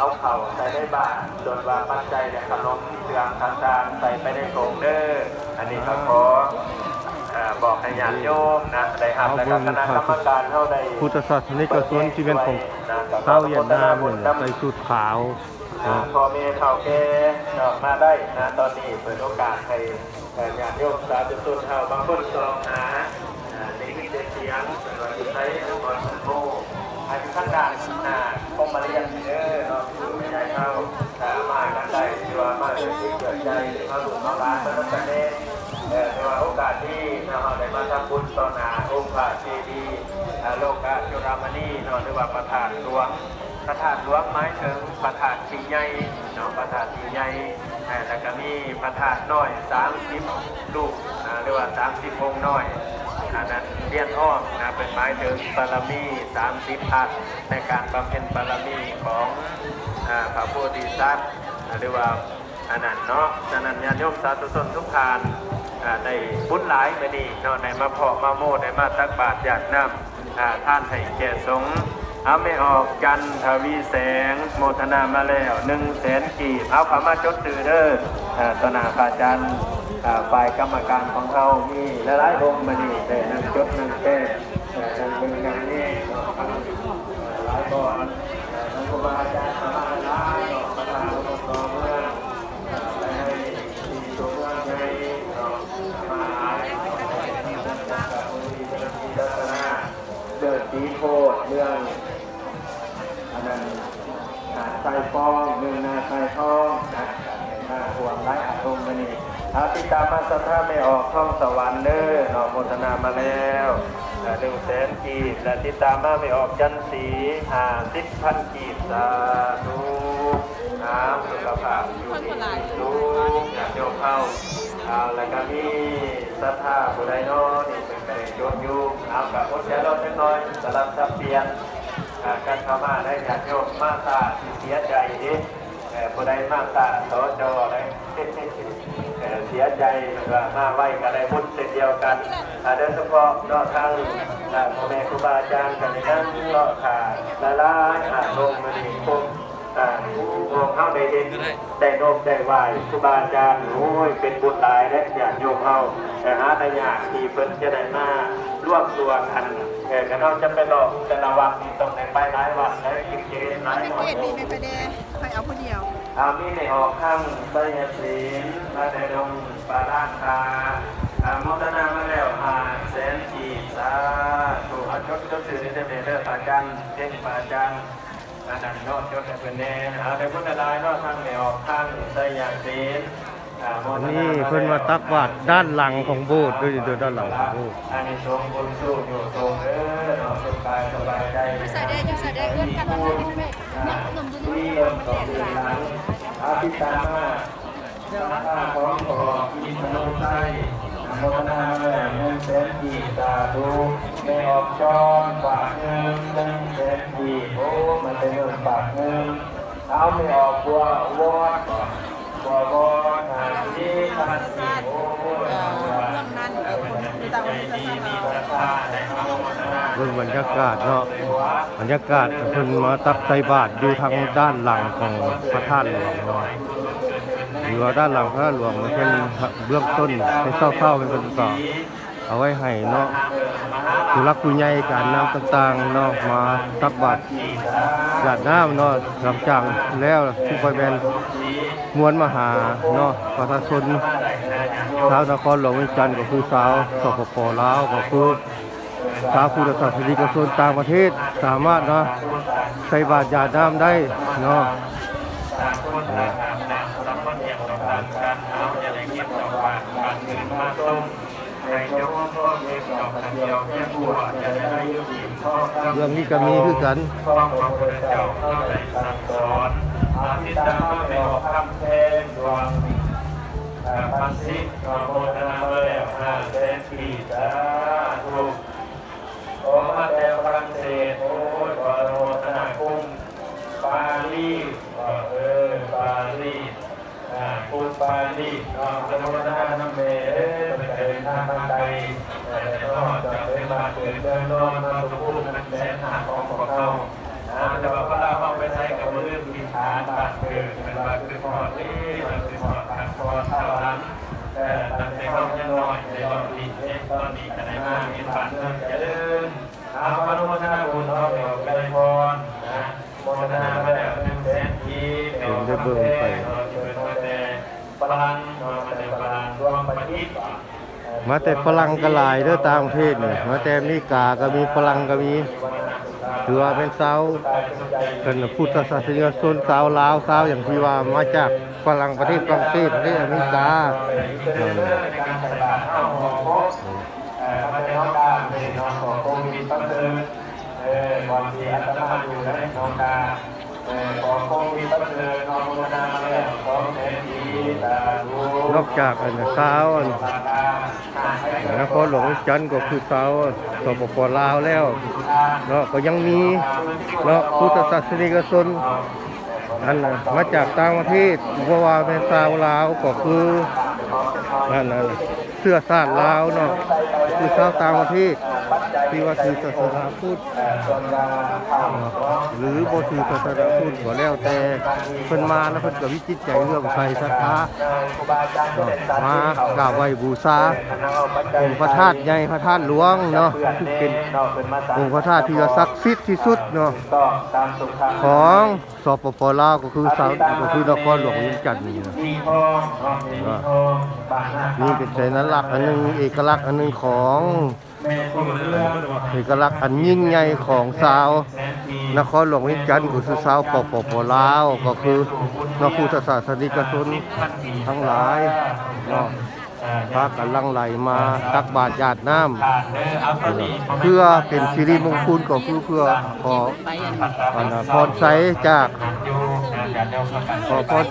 เอาเข่าใส่ได้บ้านส่วนว่าปัจจัยเนี่ยขนมเครื่องต่างๆใส่ไปในโถงเด้ออันนี้ก็ขออ่าบอกให้ญาติโยมนะได้หับแล้วก็คณะกรรมการเข้าได้พุทธศาสนิกชนที่เป็นของชาวเวียดนามเนี่ยใส่สูทขาวอ่าเนาะพอมีข่าวแก่ออกมาได้นะตอนนี้เปิดโอกาสให้เอ่อญาติโยมสาธุชนเฮาบางคนสองหาอ่าในที่เสียงสวัสดีไทยนครพนมอายุขั้นด่านอ่าคงมาเรียนเด้อเนาะคือไม่ได้เข้าสามารถกันได้ที่ว่ามา จากที่เกิดใจเขาหลุดมาบ้านมาตั้งแต่เด็กเอ่อในว่าโอกาสที่เราได้มาทำบุญต่อหน้าองค์พระเจดีย์โลกาจุรามณีเนาะหรือว่าประธานหลวงพระธาตุหลวงหมายถึงพระธาตุที่ใหญ่เนาะพระธาตุที่ใหญ่เอ่อแล้วก็มีพระธาตุน้อย 30 ลูกหรือว่า 30องค์น้อยอันนั้นเรียนอ้อมนะเป็นหมายถึงบารมี30พันในการบำเพ็ญบารมีของอาพระโพธิสัตว์หรือว่า อันนั้นเนาะฉะนั้นญาติโยมสาธุชนทุกทานได้บุญหลายไปนี่เนาะได้มาเพาะมาโมดได้มาตักบาตรหยาดน้ำท่านให้แก่สงฆ์เอาไม่ออกจันทวีแสง โมทนามาแล้วหนึ่งแสนกีบเอาขามาจดตือเด้ออ่าตนาพระจันฝ่ายกรรมการของเรามีหลายๆองค์มานี่แต่นั่งจดนั่งแก้นั่งเป็นนั่งนี่เนาะทั้งหลายก่อนอ่าทั้งครูบาอาจารย์มาหลายเนาะประธานองค์กรเมืองอ่าไปให้ที่ตัวเมืองในเนาะมาหลายเนาะที่รักษาที่รักษาเดินสีโพธิ์เรื่อง อันนั้นนาใส่ฟองหนึ่งนาใส่ทองนะนาห่วงไร้อารมณ์มานี่อาติตามา สถาไม่ออกท่องสวรรค์เด้อนาะโมทนามาแล้วหนึ่งแสนกีบและติตามมาไม่ออกจันสีห้าสิบพันกีบสาธุน้ำสุขภาพอยู่ดีลูกอยากโยมเข้าเอาแล้วก็มีศรัทธาบุไดโนนี่เป็นไปโยมอยู่เอากับอดใจรอจังน้อยสลับสับเปลี่ยนการเข้ามาได้ญาติโยมมาตาที่เสียใจดิ เอ่อผู้ใดมาตาสอจอได้เอ่เสียใจว่ามาไหวก็ได้บุญเช่นเดียวกันอ่าโดยเฉพาะนอกทางพ่อแม่ครูบาอาจารย์กันในนั้นเลาะขาละลายอาลงมาดีคงอ่าพวกเข้าได้เห็นได้โนมได้ไหวครูบาอาจารย์โอ้ยเป็นบุญหลายและญาติโยมเฮาแต่หาแต่ยากที่เพิ่นจะได้มาร่วมตัวกันเออกันเราจะไปหลอกแต่ละวัดนี่ต้องได้ไปหลายวัดและกินเจหลายไม่วัเกดตมีไม่ไป เดใครเอาผู้เดียวอามีในออกข้างไสยศีลมาแต่ดงปาราคาอามุตนามาแล้วหาแสนจีสาถูกอาชดชดสื่อในเมเลอร์ปาจันเจ้งปาจันอันนั้นนอกยศเป็นเน่เอาในพุทธลายนอกทางในออกข้างไสยศีล นี่เพิ่นมาตักบาตรด้านหลังของโบสถ์ด้วยดูด้านหลังของโบสถ์อันนี้ทรงบุญสู้อยู่ทรงเออเนาะสุขกายสบายใจใส่ได้ยังใส่ได้เอื้อนกันวันนี้แม่เนี่ขนมดูที่นี่เริ่มต่อเดือนหลังอาทิตามาสังฆาของขออินทนุไส้โมนาแม่เงินแสนกีตาดูไม่ออกจอมปากเงินหนึ่งแสนกีโอ้มันเป็นเงินปากเงินเอาไม่ออกบัววอด ดหาที่พันสีโอ้ยเรื่องนั้นเนมีแต่วันนี้จะสร้าราเบิ่งบรรยากาศเนาะบรรยากาศเพิ่นมาตักใส่บาตรอยู่ทางด้านหลังของพระธาตุหลวงเนาะอยู่ว่าด้านหลังพระธาตุหลวงมันเป็นเบื้องต้นให้เศร้าๆเป็นคนก่อเอาไว้ให้เนาะผู้รักผู้ใหญ่การน้ำต่างๆเนาะมาตักบาตรหยาดน้ำเนาะหลังจากแล้วทุกไปแบน มวลมหาเนาะประชาชนชาวนครหลวงวียงจันทร์ก็คือชาวสปปลาวก็คือชาวพุทธศาสนิกชนต่างประเทศสามารถเนาะใส่บาตรยาดน้ำได้เนาะเรื่องนี้ก็มีคือกันข้องของพระเจ้าเข้าได้สั่งสอนอาทิตย์ตามไปออกคำ เพลงดวงพันสิบก็โมทนามาแล้วห้าแสนปีสาธุโอมาแต่ฝรั่งเศสโอ้ยขอโมทนาคุ้มปารีสก็เออปารีสคุณปารีสก็อโมทนาน้ำเมเอ้ไปเดินทางมาไกลแต่ก็จะเป็นมาเกิดเดินนอนมาสุขุมนั้นแสนหาของของเขาาแต่ว่าพระเปใช้กับมือผิดทานบ้านเกิดเป็นบ้านคือพอดนี้มันคือพอดทางพอเท่านั้นแต่ตั้งแต่เขายังน้อยในตอนนี้เด็กตอนนี้กันได้มามีผ่านเรื่องเจริญอาพระนุโมนาบุญเอาเดี๋ยวไปไดพรนะโมทนามาแล้วหนึ่งแสนทีเดี๋ยวจะเบิ่งไปเราจะเป็นมาแต่พลังเรามาแต่พลังรวมประทิมาแต่ฝรั่งก็หลายเด้อต่างประเทศนี่มาแต่อเมริกาก็มีฝรั่งก็มี ถือว่าเป็นสาวเป็นพุทธศาสนิกชนสาวลาวสาวอย่างที่ว่ามาจากฝรั่งประเทศฝรั่งเศสประเทศอเมริการใส่บาตรเข้าของโค้ชมาในห้องดาเป็นน้องของโควิดตั้งแต่เออวันที่อาตมาอยู่ในน้องดาเออของโควิดตั้งแต่น้อมนาแล้วของแทนทีตาดูนอกจากอันน่ะสาวอันนครหลวงจันทร์ก็คือสาวสปปลาวแล้ว เนาะก็ยังมีเนาะพุทธศาสนิกชนอันน่ะมาจากต่างประเทศวาวาเป็นสาวลาวก็คือนั่นนะเสื้อสาดลาวเนาะคือชาวต่างประเทศ ที่ว่าถือศาสนาพุทธหรือบ่ถือศาสนาพุทธก็แล้วแต่เพิ่นมาแล้วเพิ่นก็วิจิตใจเรื่องใส่ศรัทธามากราบไหว้บูชาองค์พระธาตุใหญ่พระธาตุหลวงเนาะที่เป็นองค์พระธาตุที่ศักดิ์สิทธิ์ที่สุดเนาะของสปปลาวก็คือสาวก็คือนครหลวงเวียงจันทน์นี่นะนี่เป็นสัญลักษณ์อันหนึงเอกลักษณ์อันหนึงของ เอกลักษณ์อันยิ่งใหญ่ของสาว นครหลวงวียงจันทน์ก็คือสาวปปปลาว ก็คือนพุทธศาสนิกชนทั้งหลายเนาะพากันลังไหลมาตักบาตรญาติน้ำเพื่อเป็นสิริมงคลก็คือเพื่อขออันน่ะพรใสจากขอพร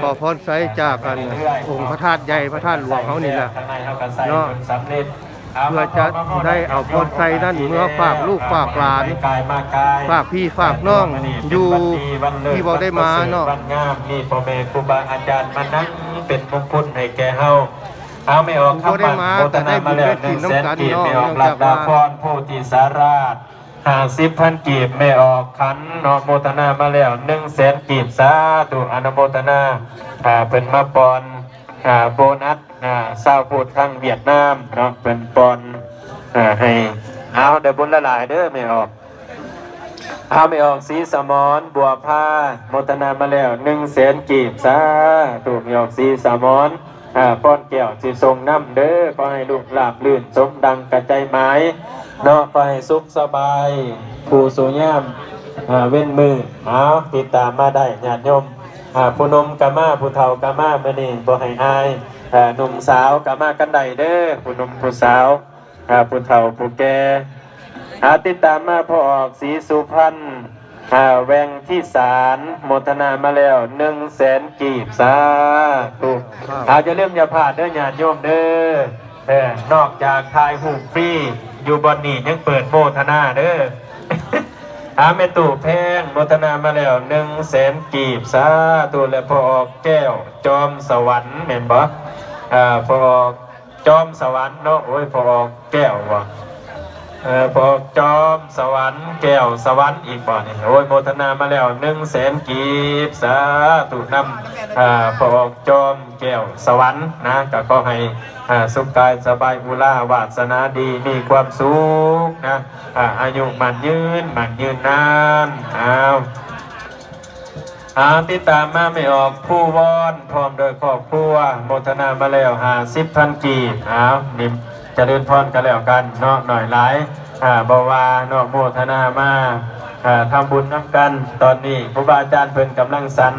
ขอพรใสจากกันองค์พระธาตุใหญ่พระธาตุหลวงเขานี่แหละเนาะ เพื่อจะได้เอาพรใสนั่นเมื่อฝากลูกฝากหลาน ฝากพี่ฝากน้องอยู่ที่บ่ได้มาเนาะวันงามนี่พ่อแม่ครูบาอาจารย์มานั่งเป็นมงคลให้แก่เฮาเอาไม่ออกคำบันโมทนามาแล้วหนึ่งแสนกีบไม่ออกหลักดาพรผู้ที่สาราชห้าสิบพันกีบไม่ออกขันเนาะโมทนามาแล้วหนึ่งแสนกีบสาธุอนุโมทนาอ่าเป็นมาปอน อ่าโบนัสอ่าซาวพูดทางเวียดนามเนาะเป็นปอนอ่าให้เอาเดี๋ยวบุญละหลายเด้อไม่ออกเอาไม่ออกสีสมอนบัวผ้าโมทนามาแล้วหนึ่งแสนกีบซาถูกไม่ออกสีสมอนอ่าป้อนแก้วสีทรงน้ำเด้อขอให้ลูกหลาบลื่นสมดังกระใจไม้เนาะขอให้สุขสบาย ผู้สูงยามเว้นมือเอาติดตามมาได้ญาติโยม ผู้นมกามาผู้เฒ่ากามาเมื่อนี้บ่ให้อายหนุ่มสาวกามากันใดเด้อผู้นมผู้สาวผู้เฒ่าผู้แก่อาติดตามมาพอออกสีสุพรรณแวงที่สารโมทนามาแล้วหนึ่งแสนกีบสาธุอาจจะเริ่มอย่าพลาดเด้อญาติโยมเด้อนอกจากทายหูฟรีอยู่บอนนี่ยังเปิดโมทนาเด้อ อาเมตู่แพงโมทนามาแล้วหนึ่งแสนกีบสาธุและพอออกแก้ว จอมสวรรค์เห็นบ่อ่าพอออกจอมสวรรค์เนาะโอ้ยพอออกแก้วว่ะ เออพอกจอมสวรรค์แก้วสวรรค์อีกบ่นี่โอ้ยโมทนามาแล้วหนึ่งแสนกีบสาธุนำอ่าพอกจอมแก้วสวรรค์นะก็ขอให้สุขกายสบายอุลาวาสนาดีมีความสุขนะอายุมันยืนมันยืนนานอ้าวอาติดตามมาไม่ออกผู้วอนพร้อมโดยครอบครัวโมทนามาแล้วหาสิบพันกีบอ้าวนิ่ม จะเดินพรกันแล้วกันเนาะหน่อยหลายอ่าบาวาเนาะโมทนามาอ่าทำบุญน้ำกัน ตอนนี้ครูบาอาจารย์เพิ่นกำลังสรร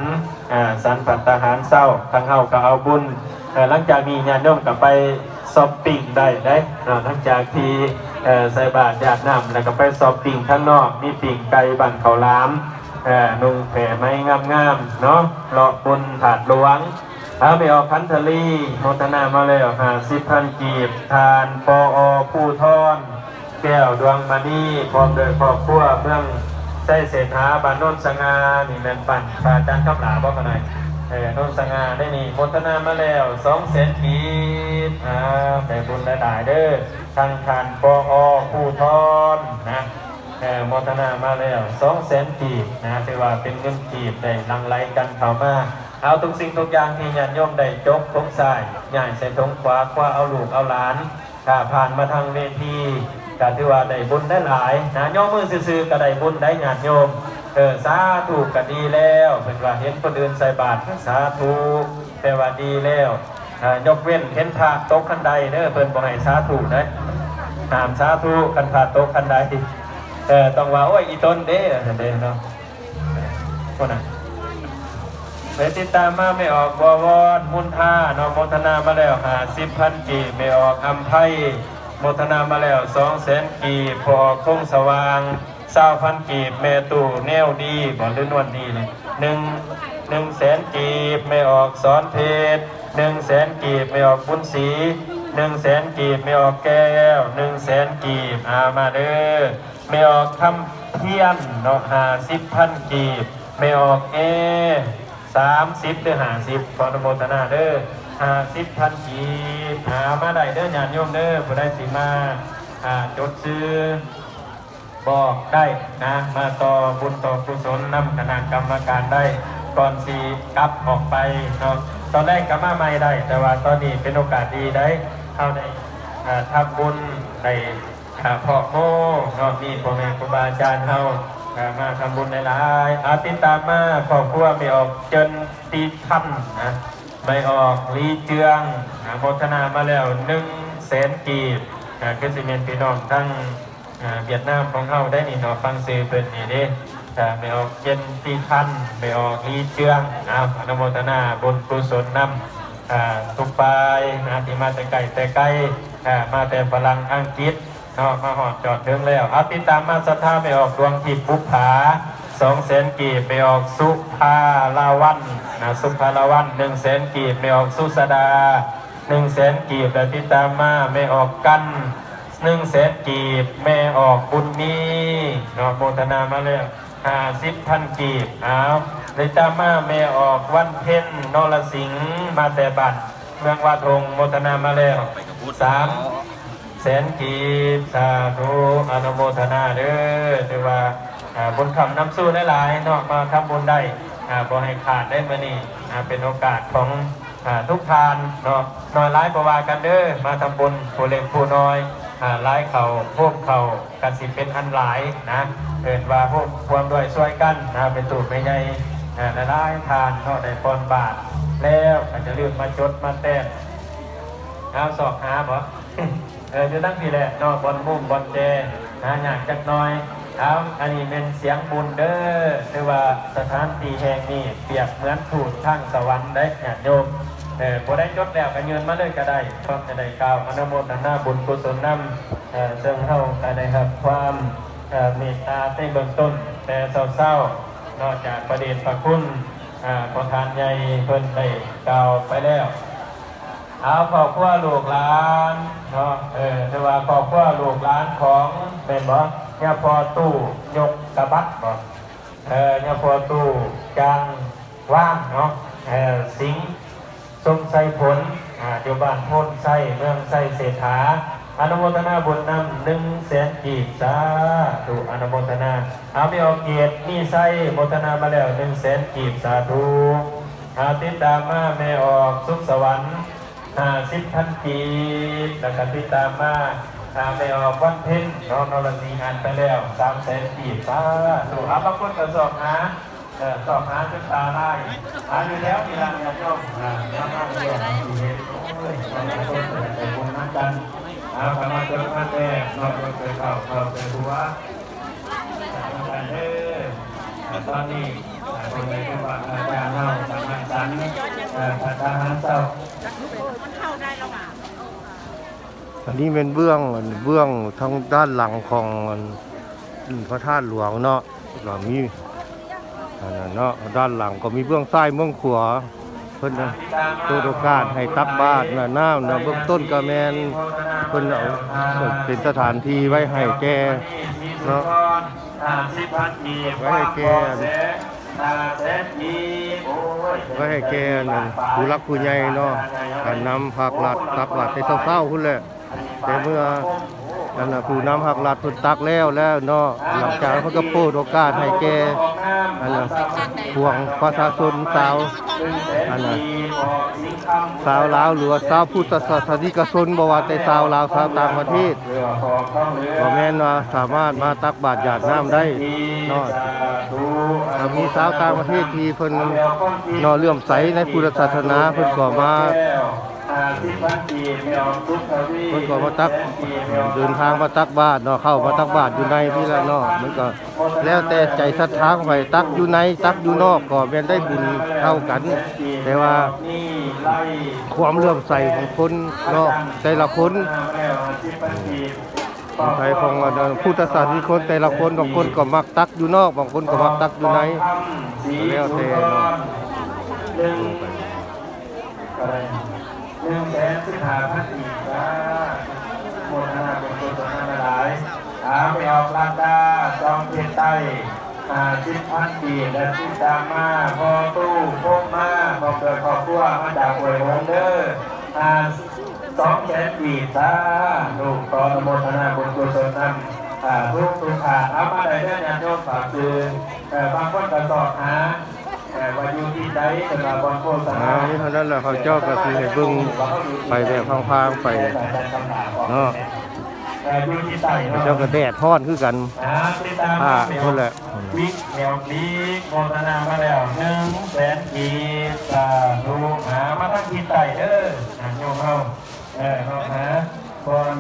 อ่าสรรปัตตาหารเศร้าทางเฮาก็เอาบุญเอ่หลังจากนี้ญาติโยมก็ไปซอปปิ้งได้ได้หลังจากที่ใส่บาตรญาติน้ำแล้วก็ไปซอปปิ้งข้างนอกมีปิ้งไก่บั่นข้าวหลามเอ่อนุ่งแผ่ไม้งามๆเนาะเลาะบนถาดหลวง เอาไปออกคันทลีโมทนามาแล้วหาสิบพันกีบ ทานปออผู้ทอน แก้วดวงมณีพร้อมโดยครอบครัวเมืองใส่เศรษฐาบานโนนสงานี่แมนปั่นปาจารย์ข้าหลาบอกกันหน่อยเออโนนสงาได้นี่โมทนามาแล้วสองแสนกีบอ่าแต่บุญหลายเด้อทางทานปออผู้ทอนนะเออโมทนามาแล้วสองแสนกีบนะถือว่าเป็นเงินกีบได้หลังไหลกันเข้ามา เอาทุกสิ่งทุกอย่างที่ญาติโยมได้จกทงซ้ายใหญ่ใส่ทงขวาคว้าเอาลูกเอาหลานถ้าผ่านมาทางเวทีก็ถือว่าได้บุญได้หลายนะโยมมือซื่อๆก็ได้บุญได้ญาติโยมเออสาธุก็ดีแล้วเป็นว่าเห็นคนอื่นใส่บาตรสาธุแปลว่าดีแล้วยกเว้นเห็นพระตกขันใดเด้อเพิ่นบ่ให้สาธุนะหามสาธุคันขาดโตะคันใดเออต้องว่าโอ้ยอีต้นเด้อเด้อเนาะคนน่ะ ไปติดตามมาไม่ออกวอวอนมุนท่านาะโมทนามาแล้วหาสิบพันกีไม่ออกอัมไพโมทนามาแล้วสองแสนกีพอคงสว่างเศร้าพันกีบแม่ตู่แนวดีบอกด้วยนวลดีเลยหนึ่งหนึ่งแสนกีบไม่ออกสอนเพชรหนึ่งแสนกีบไม่ออกบุญศรีหนึ่งแสนกีบไม่ออกแก้วหนึ่งแสนกีบอามาเด้อไม่ออกคำเทียนเนาะหาสิบพันกีบไม่ออกเอ สามสิบหรือหาสิบขออนุโมทนาเด้อหาสิบพันกีหามาได้เด้อญาติโยมเด้อผู้ได้สิมาอ่าจดซื้อบอกได้นะมาต่อบุญต่อกุศลนำคณะกรรมการได้ก่อนสีกลับออกไปเนาะตอนแรกก็มาไม่ได้ แต่ว่าตอนนี้เป็นโอกาสดีได้เข้าได้ทำบุญได้อ่าพ่อโมเนาะมีพ่อแม่ครูบาอาจารย์เฮา มาทำบุญหลายๆอาติตามมาครอบครัวไม่ออกจนตีทันนะไม่ออกลีเจืองอ่าโมทนามาแล้วหนึ่งแสนกีบอ่าคือสิเมนพี่น้องทั้งเวียดนามของเขาได้นี่เนาะฟังซื้อเป็นนี่ด้แต่ไม่ออกเย็นตีทันไม่ออกลีเจืองนะอนุโมทนาบุญกุศลนำทุกปายนะที่มาแต่ไกลแต่ไกลมาแต่พลังอังกฤษ เนาะมาหอดจอดถึงแล้วอาติตามมาสัทธาไม่ออกดวงทิพย์บุพผาสองแสนกีบไม่ออกสุภาลาวันนะสุภาลาวันหนึ่งแสนกีบไม่ออกสุสดาหนึ่งแสนกีบและติตามมาไม่ออกกันหนึ่งแสนกีบแม่ออกบุญมีเนาะโมทนามาแล้วห้าสิบพันกีบเอาเลยตามาแม่ออกวันเพ็ญนรสิงห์มาแต่บัตรเมืองวาทงโมทนามาแล้วสาม แสนกีบสาธุอนุโมทนาเด้อถือว่าบุญคำน้ำสู้ได้หลายๆนาะมาทำบุญได้อ่าบ่ให้ขาดได้มานี่เป็นโอกาสของอทุกทานเนาะน้อยร้ายประวากันเด้อมาทำบุญผู้เล็กผู้น้อยร้ายเขาพวกเขากันสิเป็นอันหลายนะเกิดว่าพวกความด้วยช่วยกันนะเป็นตูดไม่ใหญ่อ่าร้ายทานเนาะได้ปอนบาท แล้วก็จจะลืมมาจดมาแต้มเอาสอบหาบ่ เออจะตั้งพี่แหละนอกบอลมุ่งบอลเจหาอยากจักน้อยเอาอันนี้เป็นเสียงบุญเด้อคือว่าสถานที่แห่งนี้เปรียบเหมือนถูกทั้งสวรรค์ได้ญาติโยมเออพอได้จดแล้วก็ยืนมาเลยก็ได้ก็จะได้กล่าวอนุโมทนาบุญกุศลนำเอ่อซึ่งเฮาก็ได้รับความเอ่อมตตาในเบื้องต้น แต่เศร้าๆนอกจากประเด็นพระคุณอ่าประธานใหญ่เพิ่นได้กล่าวไปแล้ว เอาขอบครัวลูกหลานเนาะเออถือว่าขอบครัวลูกหลานของเป็นบ่เนี่ยพอตู้ยกกระบัดบ่เออเนี่ยพอตู้จางว่างเนาะเออสิงทรงไส้ผลอ่าอยู่บ้านพ้นไส้เมืองไส้เศรษฐาอนุโมทนาบุญนำหนึ่งแสนกีบสาธุอนุโมทนาเอาไมีออกเกียรติมีไส้โมทนามาแล้วหนึ่งแสนกีบสาธุอาติดตามมาแม่ออกสุขสวรรค์ ห้าสิบพันกีบแล้วก็ติดตามมาอาแม่ออกวันเพ็ญน้องนรสีงานไปแล้วสามแสนกีบสาธุอาบางคนก็สอบหาเออสอบหาจนตาได้หาอยู่แล้วมีรางวัลย่อมอ่าแล้วก็เรื่องที่เห็นโอ้ยสองคนเปิดแต่บุญนักกันเอาคำมาเจอมาแท้นอกจาเคยเข้าเข้าไปหัวตอนนี้คนในจังหวัดอาจารย์เฮาสำนักสันเอ่อพระทหารเจ้า มันเข้าได้แล้วอะ อันนี้เป็นเบื้องเบื้องทางด้านหลังของพระธาตุหลวงเนาะก็มีอันนั้นเนาะด้านหลังก็มีเบื้องซ้เบื้องขวาเพิ่นนะเปิดโอกาสให้ตักบาตรน่ะน้ำนะเบื้องต้นก็แมนเพิ่นเอาเป็นสถานที่ไว้ให้แกเนาะไว้ให้แกไว้ให้แกนั่นผู้รักผู้ใหญ่เนาะการนำภาครัฐตักบาตรให้เศร้าๆพุ่นแหละ แต่เมื่อนั่นน่ะผู้นำหักหลัดเพิ่นตักแล้วแล้วเนาะหลังจากเพิ่นก็โปรดโอกาสให้แก่อันน่ะพวงประชาชนชาวอันน่ะชาวลาวหรือว่าชาวพุทธศาสนิกชนบ่ว่าแต่ชาวลาวชาวต่างประเทศบ่แม่นว่าสามารถมาตักบาตรหยาดน้ำได้เนาะมีชาวต่างประเทศที่เพิ่นเนาะเลื่อมใสในพุทธศาสนาเพิ่นก็มา เพิ่นก็มาตักเดินทางมาตักบาตรเนาะเข้ามาตักบาตรอยู่ในพี่ละเนาะมันก็แล้วแต่ใจศรัทธาของไผตักอยู่ในตักอยู่นอกก็แม่นได้บุญเท่ากัน แต่ว่าความเลื่อมใสของคนเนาะแต่ละคนของไทยของพุทธศาสนิกชนแต่ละคนบางคนก็มักตักอยู่นอกบางคนก็มักตักอยู่ในแล้วแต่เนาะ หนึ่องแสนสิบห้าพันอีกนะโมทนาบุญกุศลนาหลายหามไปออกลาดาจองเพียนใต้หาสิบพันปีและสิบตามาพอตู้พกมาพอเกิดครอบครัวมาจากหวยหงเด้อหาสองแสนปีตาลูกตอนโมทนาบุญกุศลนั้นอ่าทุกทุกขาเอามาได้เด้อญาติโยมฝากคืนแต่บางคนก็สอบหา แต่ว่าอยู่ที่ใดสำหรับบางโฆษอ่าณานี่เท่านั้นแหละเขาเจ้าก็สิให้เบิ่งไปแบบพางๆไปเนาะแต่อยู่ที่ใดเขาเจ้าก็แดดร้อนคือกันอ่าติดตามอ่านั่นแหละวิกแนวคลิกโฆษณามาแล้วหนึ่งแสนกีสาธุหามาทั้งที่ใต้เด้อหาโยมเฮาเออเฮาหาคน